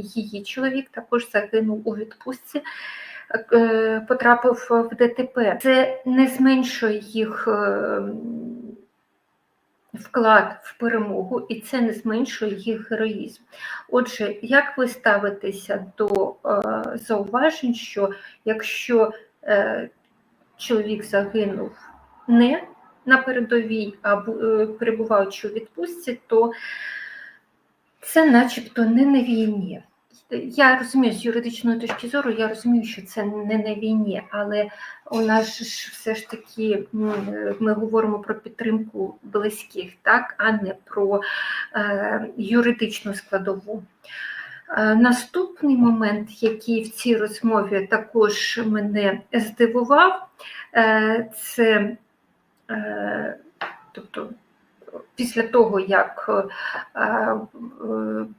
Її чоловік також загинув у відпустці, е, потрапив в ДТП. Це не зменшує їх е, вклад в перемогу, і це не зменшує їх героїзм. Отже, як ви ставитеся до е, зауважень, що якщо чоловік загинув не на передовій, а перебуваючи у відпустці, то це начебто не на війні. Я розумію, з юридичної точки зору, я розумію, що це не на війні, але у нас ж все ж таки е, ми говоримо про підтримку близьких, так, а не про е, юридичну складову. Е, Наступний момент, який в цій розмові також мене здивував, е, це е, тобто, після того, як е, е,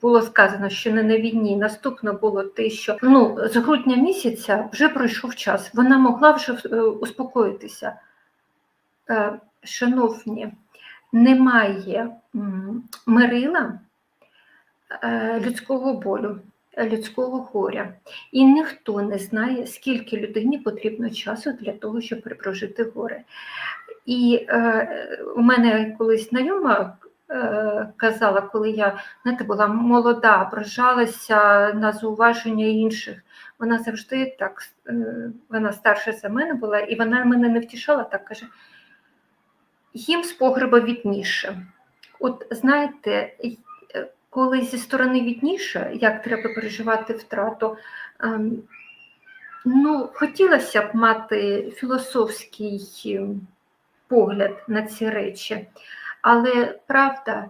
було сказано, що не на війні, наступно було те, що ну, з грудня місяця вже пройшов час, вона могла вже е, успокоїтися. Шановні, немає мирила людського болю, людського горя. І ніхто не знає, скільки людині потрібно часу для того, щоб прожити горе. І е, у мене колись знайома е, казала, коли я знаєте, була молода, ображалася на зауваження інших. Вона завжди так, е, вона старша за мене була, і вона мене не втішала, так каже: їм з погреба відніше. От знаєте, коли зі сторони відніше, як треба переживати втрату, ем, ну, хотілося б мати філософський ем, погляд на ці речі. Але правда,